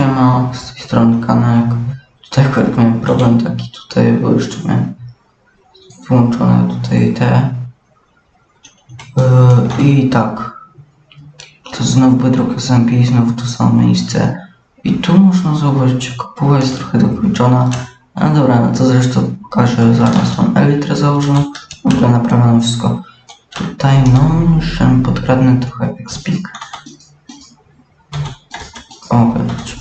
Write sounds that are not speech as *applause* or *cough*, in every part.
Siema, z tej strony Kanek. Tutaj akurat miałem problem taki tutaj, bo jeszcze miałem wyłączone tutaj te. Yy, I tak. To znowu Bedrock SMP i znowu to samo miejsce. I tu można zauważyć, że kopuła jest trochę dokończona. No dobra, no to zresztą pokażę zaraz. Mam elitrę założoną. Ogóle naprawiono wszystko. Tutaj no, jeszcze podkradnę trochę expik. O, wybacz.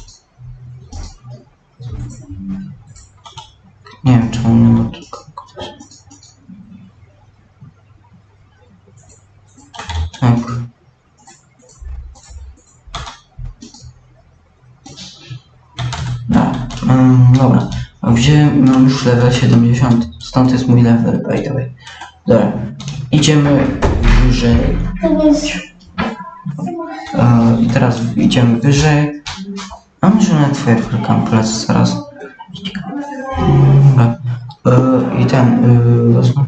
Już level 70, stąd jest mój level, by the way. Dobra, idziemy wyżej. I teraz idziemy wyżej. A może na twoje polecę zaraz. E, I ten, wezmę.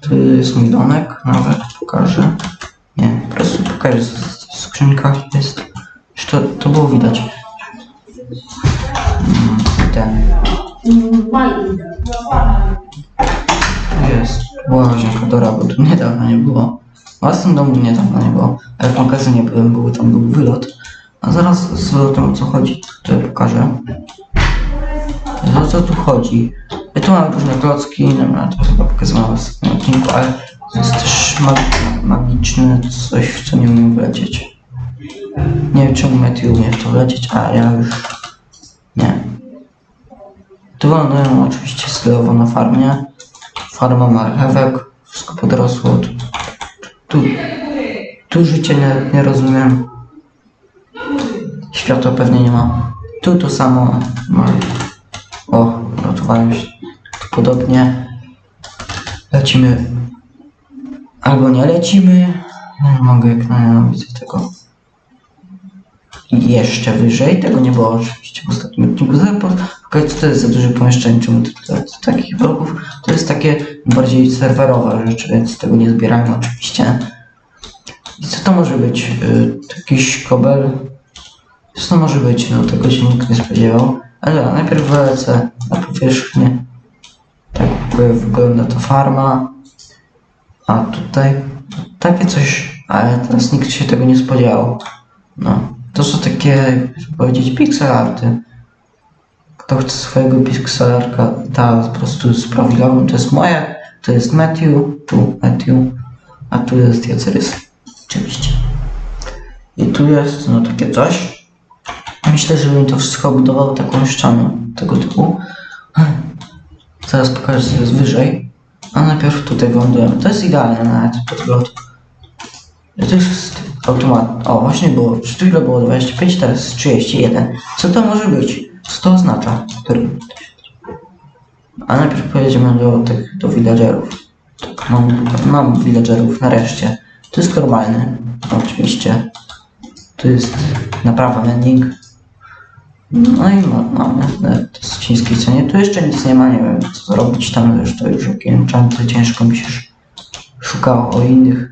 Tu jest mój domek, nawet pokażę. Nie, po prostu pokażę, w skrzynkach jest. To, to było widać. Mm, ten, jest. Była łazienka Dora, bo tu niedawno nie było. W własnym domu niedawno nie było, ale w magazynie byłem, był, tam był wylot. A zaraz z wylotem o co chodzi, to pokażę. O co tu chodzi? Ja tu mam różne klocki, dobra, to chyba pokazywałem w tym odcinku, ale to jest też mag magiczne coś, w co nie umiem wlecieć. Nie wiem czemu Matthew umie w to wlecieć, a ja już nie. Tu lądują oczywiście stylowo na farmie. Farma marchewek, wszystko podrosło. Tu, tu, życie nie, nie rozumiem. Światła pewnie nie ma. Tu to samo. O, uratowałem się. Tu podobnie. Lecimy. Albo nie lecimy. Nie mogę jak nienawidzę tego. Jeszcze wyżej. Tego nie było oczywiście w ostatnim odcinku. Pokażę, co to jest za duże pomieszczenie. Czemu to, to, to, takich bloków? To jest takie bardziej serwerowe rzeczy, więc tego nie zbieramy oczywiście. I co to może być? Y, jakiś kobel? Co to może być? No tego się nikt nie spodziewał. Ale najpierw wylecę na powierzchnię. Tak wygląda to farma. A tutaj takie coś, ale teraz nikt się tego nie spodziewał. No, to są takie, jakby powiedzieć, pixel arty. Chce swojego pixelarka, ta po prostu z prawidłowym, to jest moje, to jest Matthew, tu Matthew, a tu jest Jacerys, oczywiście. I tu jest, no takie coś. Myślę, że bym to wszystko budował taką ścianą tego typu. Zaraz pokażę, co jest wyżej. A najpierw tutaj wylądujemy. To jest idealne nawet pod lot. To jest automat. O, właśnie było. Przed chwilą było 25, teraz jest 31. Co to może być? Co to oznacza? A najpierw pojedziemy do tych, do villagerów. Tak, mam, mam villagerów nareszcie. To jest normalny, oczywiście. To jest naprawa mending. No i ma- mamy, to jest w chińskiej cenie. Tu jeszcze nic nie ma, nie wiem co zrobić tam, wiesz, to już jakie enchanty, ciężko mi się sz- szukało o innych.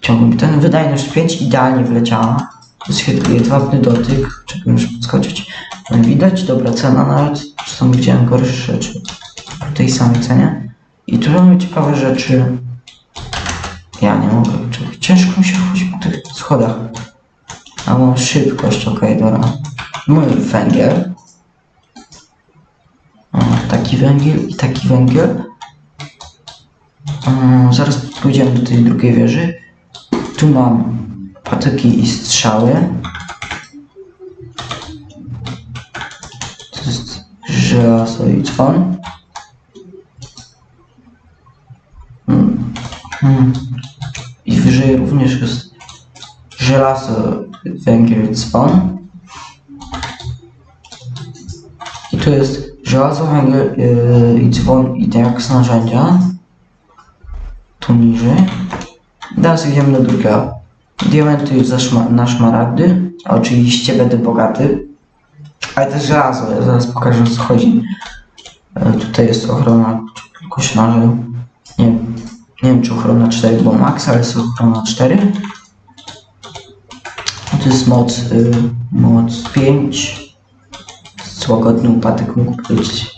Ciągłem ten wydajność 5 idealnie wleciała. Wyświetluje jedwabny dotyk, czego już podskoczyć. No widać, dobra cena nawet, czy tam widziałem gorsze rzeczy w tej samej cenie. I tu mamy ciekawe rzeczy. Ja nie mogę, ciężko mi się chodzi po tych schodach. A mam szybkość, okej, dobra. Mój węgiel. O, taki węgiel i taki węgiel. O, zaraz pójdziemy do tej drugiej wieży. Tu mam patyki i strzały. Żelazo i dzwon. Hmm. Hmm. I wyżej również jest żelazo, węgiel, dzwon. I tu jest żelazo, węgiel yy, i dzwon i diaks narzędzia. Tu niżej. Teraz idziemy do drugiego. Diamenty szma- na szmaragdy. Oczywiście będę bogaty. Ale też żelazo, ja zaraz pokażę o co chodzi. E, tutaj jest ochrona koślarzy. Nie, nie wiem czy ochrona 4 było max, ale jest ochrona 4. Tu jest moc y, Moc 5. Łagodny upadek mógł być.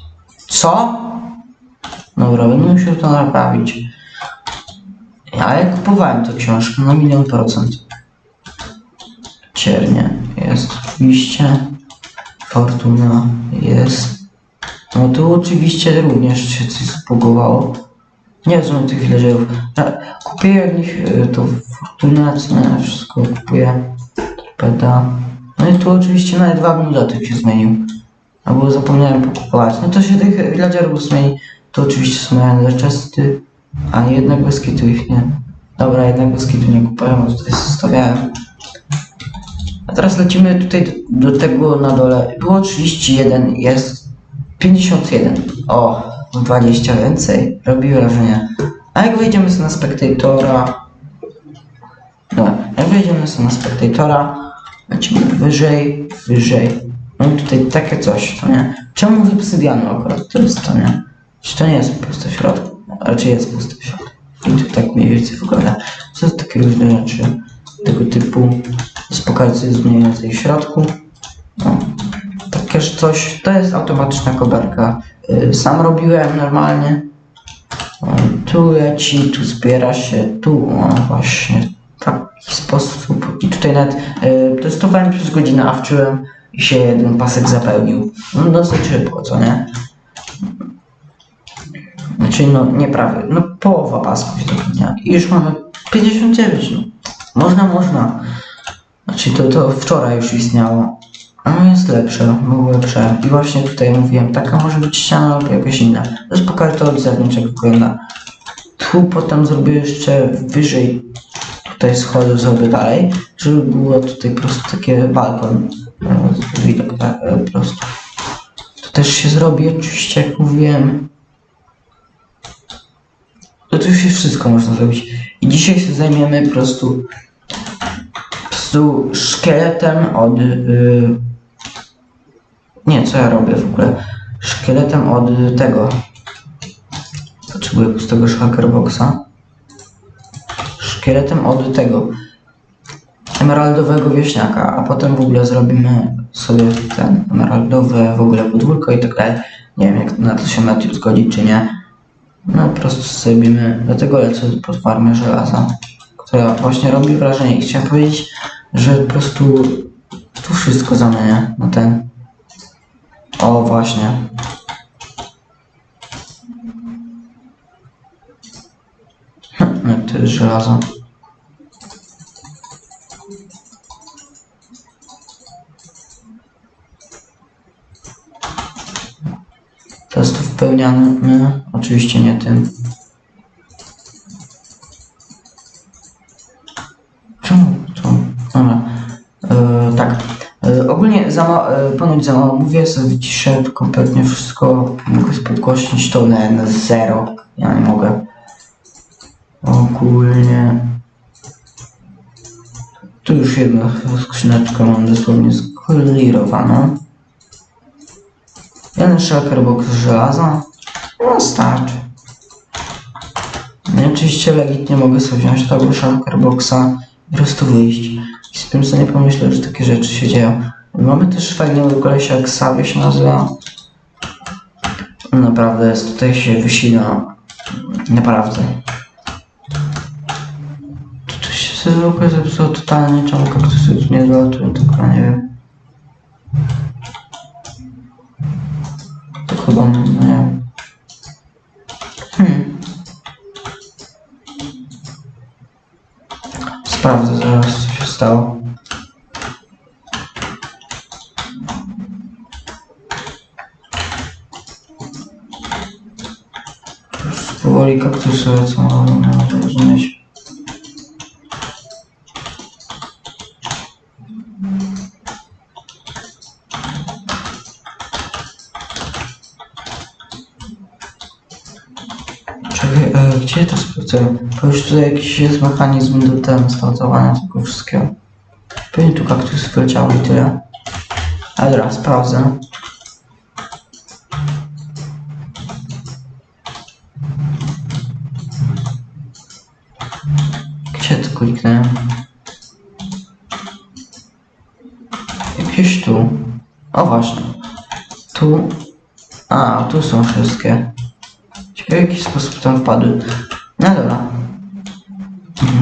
Co? Dobra, będę musiał to naprawić. Ale kupowałem tę książkę na milion procent. Ciernie jest oczywiście. Fortuna jest. No tu oczywiście również się coś zbugowało. Nie rozumiem tych villagerów. Kupię od nich e, to fortunę, cenę, wszystko kupuję. Torpeda. No i tu oczywiście nawet wagnilotyk się zmienił. Albo zapomniałem pokupować. No to się tych villagerów zmieni. To oczywiście są Manchesty, a jednak bez kitu ich nie. Dobra, jednak bez kitu nie kupowałem, bo tutaj zostawiałem. Teraz lecimy tutaj do, tego na dole. Było 31, jest 51. O, 20 więcej. Robi wrażenie. A jak wejdziemy sobie na Spectatora... No, jak wejdziemy sobie na Spectatora, lecimy wyżej, wyżej. Mam tutaj takie coś, to nie? Czemu obsydianu akurat? To jest to, nie? Czy to nie jest środku? A Raczej jest puste w środku. I to tak mniej więcej wygląda. Są takie różne rzeczy tego typu. Spokajcy zmieniającej w środku. No. Takie że coś, to jest automatyczna koberka. Y, Sam robiłem normalnie. Tu leci, tu zbiera się, tu o, właśnie w taki sposób. I tutaj nawet y, testowałem przez godzinę, a wczułem i się jeden pasek zapełnił. No dosyć szybko, co nie? Znaczy no nieprawie, no połowa pasków się zapełnia. I już mamy 59, no. Można, można. Znaczy to, to wczoraj już istniało. No jest lepsze, było lepsze. I właśnie tutaj mówiłem, taka może być ściana albo jakaś inna. Pokażę to od zewnątrz jak wygląda. Tu potem zrobię jeszcze wyżej tutaj schody zrobię dalej, żeby było tutaj prostu takie balkon. e, Widok tak e, po prostu. To też się zrobi oczywiście jak mówiłem. To tu już się wszystko można zrobić. I dzisiaj się zajmiemy po prostu prostu szkieletem od y, nie, co ja robię w ogóle? Szkieletem od tego. Potrzebuję pustego shulkerboxa. Szkieletem od tego. Emeraldowego wieśniaka, a potem w ogóle zrobimy sobie ten emeraldowe w ogóle podwórko i tak dalej. Nie wiem jak na to się Matthew zgodzi czy nie. No po prostu zrobimy, dlatego lecę pod farmę żelaza, która właśnie robi wrażenie i chciałem powiedzieć, że po prostu tu wszystko zamienia na ten. O, właśnie. Jak to jest żelazo? Teraz to wpełniamy, oczywiście nie tym. Za mało mówię, sobie wyciszę kompletnie wszystko. Mogę podgłośnić to na, na zero. Ja nie mogę. Ogólnie. Tu już jedną skrzyneczkę mam dosłownie sklirowaną. Jeden shulkerbox z żelaza. No starczy. I oczywiście legitnie mogę sobie wziąć tego shulkerboxa i po prostu wyjść. I z tym sobie nie pomyślę, że takie rzeczy się dzieją. Mamy też fajnego kolesia, jak Savio się nazywa. Naprawdę jest, tutaj się wysina. Naprawdę. To, się ogóle zepsuło totalnie, czemu kaktusy tu nie dolatują, tylko nie wiem. To chyba, no nie wiem. Hmm. Sprawdzę zaraz, co się stało. Już powoli kaktusy lecą, ale nie mogę rozumieć. Czekaj, e, gdzie to sprawdzę? Bo już tutaj jakiś jest mechanizm do ten startowania tego wszystkiego. Pewnie tu kaktus wyleciały i tyle. Ale teraz sprawdzę. A, tu są wszystkie. Ciekawe w jaki sposób tam wpadły. No dobra.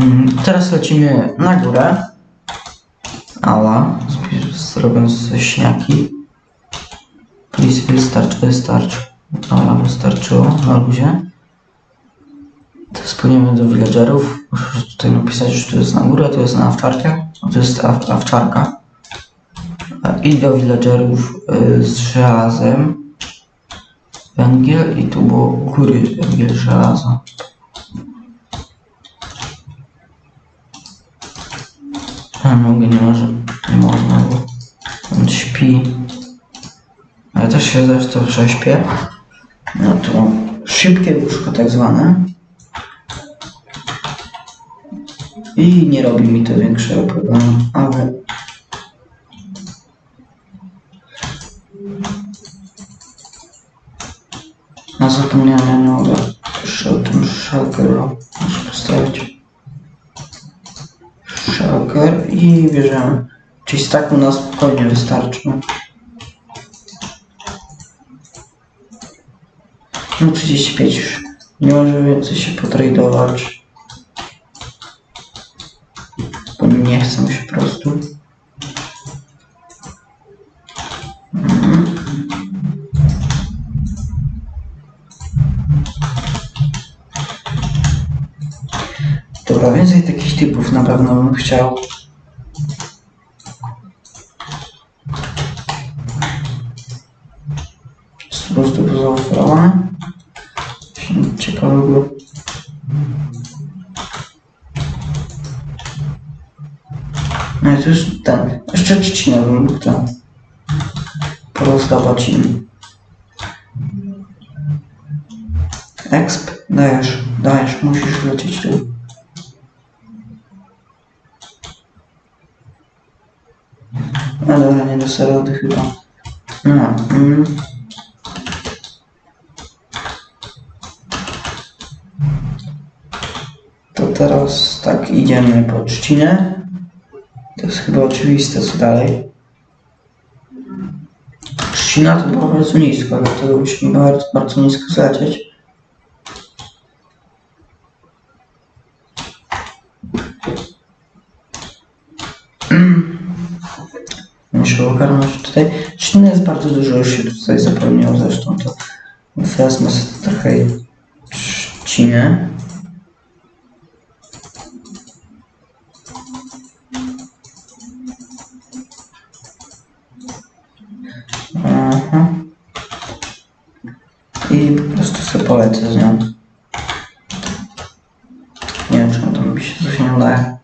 Mm, Teraz lecimy na górę. Ała. Zrobię ze śniaki. Please, wystarczy, wystarczy. Dobra, wystarczyło. Na luzie. Teraz płyniemy do villagerów. Muszę tutaj napisać, że tu jest na górę, tu jest na awczarkę. Tu jest aw, awczarka. A I do villagerów y, z żelazem. Węgiel i tu było góry węgiel, żelazo. A mogę, nie może, nie można, bo on śpi. A ja też się zresztą prześpię. No to szybkie łóżko tak zwane. I nie robi mi to większego problemu, ale... i bierzemy. Czyli staku na spokojnie wystarczy. No 35 już. Nie może więcej się potradować. Bo nie chcę się po prostu. Dobra, więcej takich typów na pewno bym chciał. Jest po zaoferowane. Nic ciekawego. No i to już ten. Jeszcze trzcinę mógł ten. Porozdawać im. Exp, dajesz, dajesz, musisz lecieć tu. Dobra, nie do serody chyba. No, mm. Teraz tak, idziemy po trzcinę. To jest chyba oczywiste, co dalej. Trzcina to było bardzo nisko, dlatego musimy bardzo, bardzo nisko zlecieć. Muszę ogarnąć tutaj. Trzciny jest bardzo dużo, już się tutaj zapełniło zresztą to. Wezmę sobie trochę trzcinę. I po prostu sobie polecę z nią. Nie wiem, czemu to mi się coś nie udaje.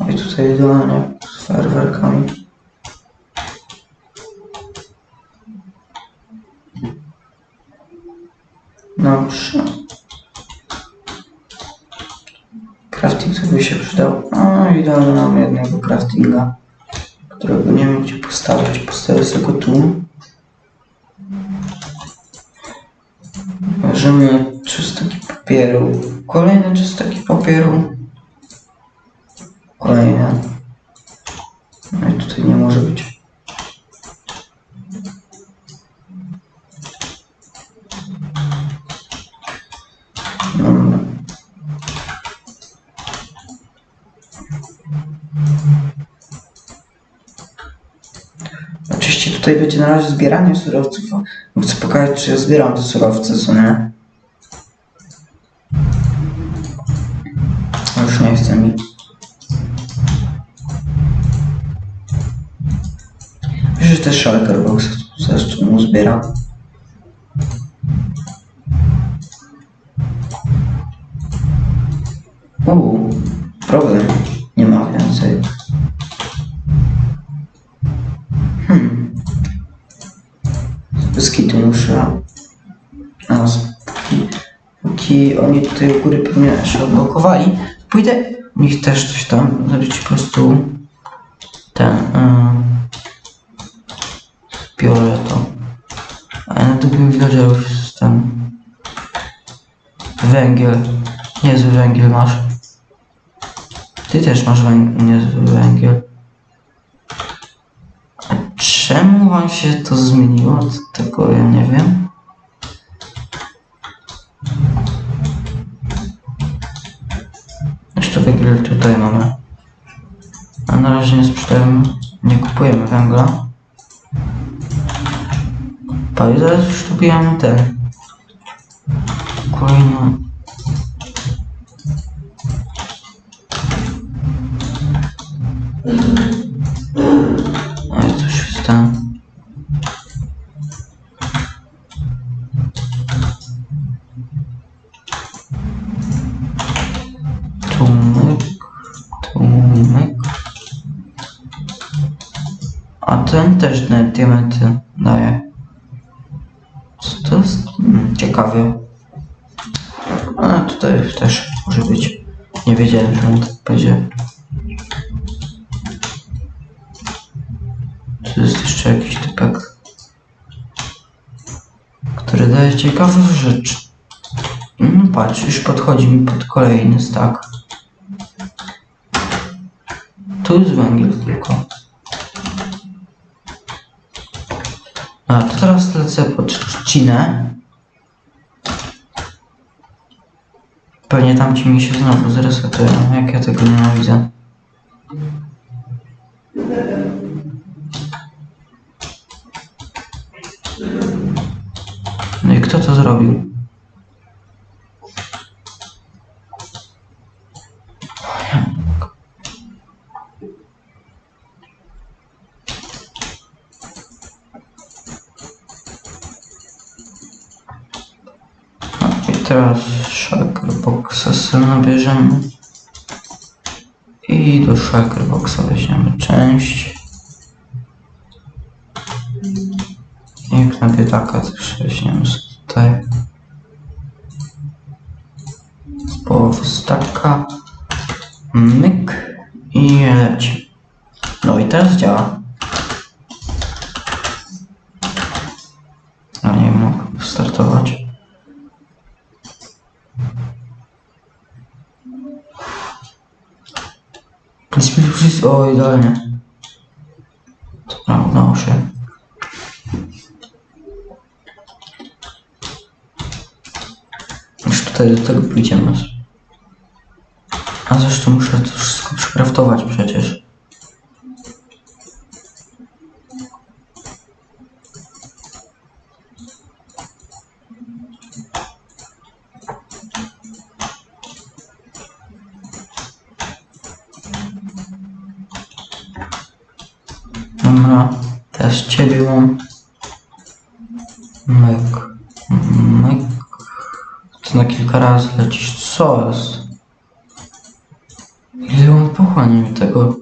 No i tutaj idealnie z fajerwerkami. Dobrze. Crafting sobie się przydał. A, idealnie mam jednego craftinga, którego nie wiem gdzie postawić. Postawię sobie go tu. Bierzemy czystaki papieru. Kolejny czystaki papieru. Kolejne. No i tutaj nie może być. Na razie zbieranie surowców. Chcę pokazać, czy ja zbieram te surowce, co nie. Już nie chce mi. Wiesz, że też Shulker Box zresztą mu zbieram. Uuu, problem. Póki oni tutaj u góry pewnie się odblokowali, pójdę u nich też coś tam zrobić po prostu ten. Yy, biorę to. A ja na drugim villagerów jest ten węgiel. Niezły węgiel masz. Ty też masz węg- niezły węgiel. A czemu wam się to zmieniło? Tego ja nie wiem. Węgiel tutaj mamy. A na razie nie sprzedajemy, nie kupujemy węgla. Pali, zaraz już tu bijamy ten. Kolejną. Ten też na diamenty daje. Co to jest? Hmm, ciekawe. A tutaj też może być. Nie wiedziałem, on tak będzie. Tu jest jeszcze jakiś typek, który daje ciekawą rzecz. No patrz, już podchodzi mi pod kolejny stack. Tu jest węgiel tylko. A, to lecę pod trzcinę. Pewnie tam ci mi się znowu zresetują, jak ja tego nienawidzę. No i kto to zrobił? Shulkerboxa weźmiemy część. Jak na biedaka też weźmiemy tutaj. Połowę staka. Myk. I leci. No i teraz działa. No nie mógł startować. Wszystko, o idealnie. Dobra, udało się. Już tutaj do tego pójdziemy. A zresztą muszę to wszystko przekraftować przecież. Dobra, teraz ciebie mam. Myk. Myk. Ty na kilka razy lecisz. Co jest? Ile on pochłania mi tego?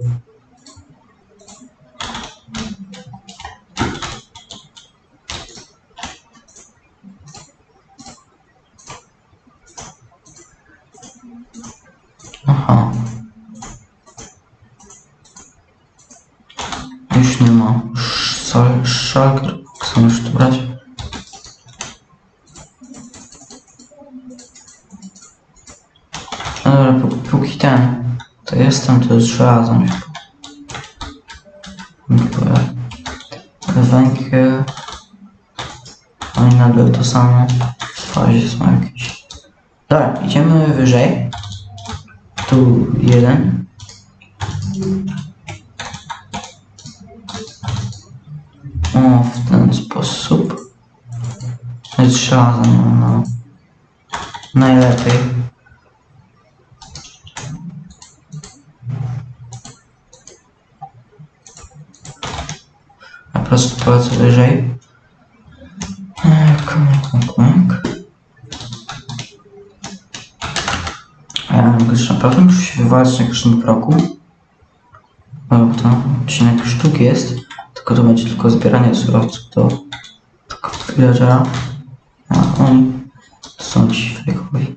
Dobra, pó- póki ten, to jestem, to jest żelazem. Dziękuję. Węgiel. Oni nagle to samo. Fazie są jakieś. Dobra, idziemy wyżej. Tu jeden. O, w ten sposób. Jest żelazem, no, no. Najlepiej. Prostu polecę wyżej. Kłęk, kłęk, kłęk. A ja już naprawdę muszę się wywalać na każdym kroku. No, bo to odcinek sztuk jest, tylko to będzie tylko zbieranie surowców do tylko villagera. A oni to są ci fejkowi.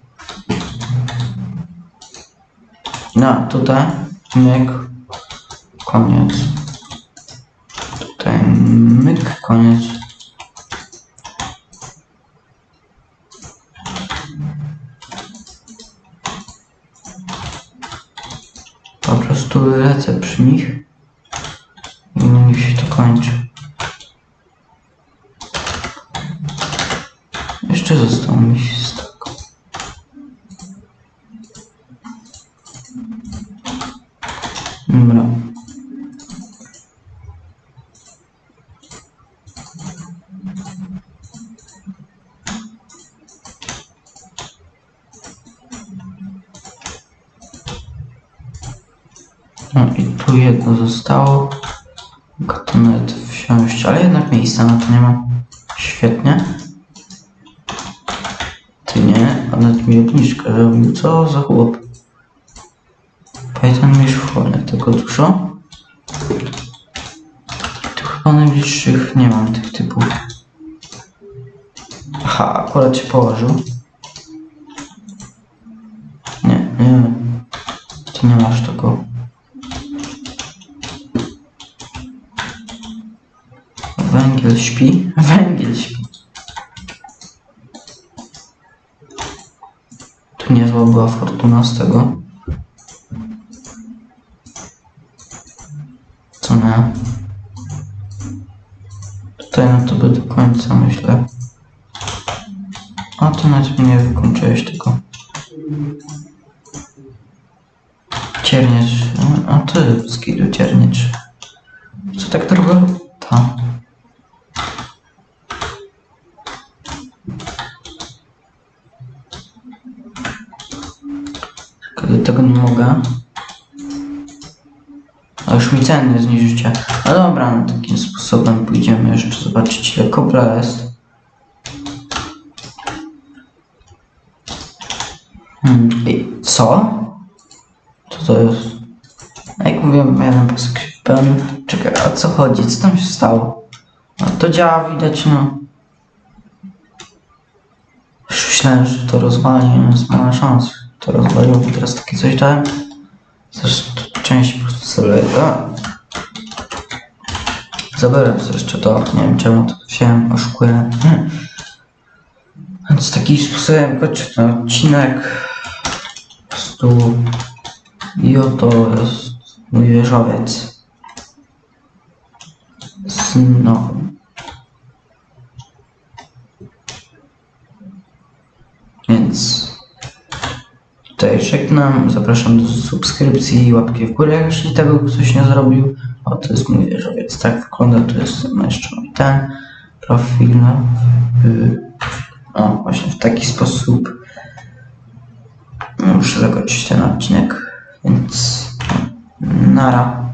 No, tutaj myk, koniec. Myk, koniec. Po prostu lecę przy nich i niech się to kończy. Jeszcze został mi 100. za chłop? Python mi szkolnych tego dużo. Tu chyba najbliższych nie mam tych typów. Aha, akurat się położył. Nie, nie. Ty nie masz tego. Węgiel śpi? *laughs* Węgiel śpi. Niezła była fortuna z tego. Co nie? Tutaj na to by do końca myślę. A to nawet mnie wykończyłeś tylko. Cierniecz. A ty, skidu cierniecz. Tego nie mogę. A już mi ceny zniżycie. No dobra, no takim sposobem pójdziemy jeszcze zobaczyć ile kobra jest. Hmm, i co? Co to jest? Jak mówiłem, jeden pasek się wypełnił. Czekaj, a co chodzi? Co tam się stało? No to działa widać, no. Już myślałem, że to rozwali, no jest mała szans. To rozwaliło, bo teraz takie coś dałem. Zresztą część po prostu sobie da. Zabiorę zresztą to, nie wiem czemu to wziąłem, oszukuję. Hmm. Więc taki sposobem kończę ten odcinek. Po prostu i oto jest mój wieżowiec. Znowu. Więc tutaj żegnam, zapraszam do subskrypcji i łapki w górę, jeśli tego ktoś nie zrobił. O, to jest mój wieżowiec, tak wygląda, to jest jeszcze mój ten profil, w, o, właśnie w taki sposób. No, Muszę zakończyć ten odcinek, więc nara.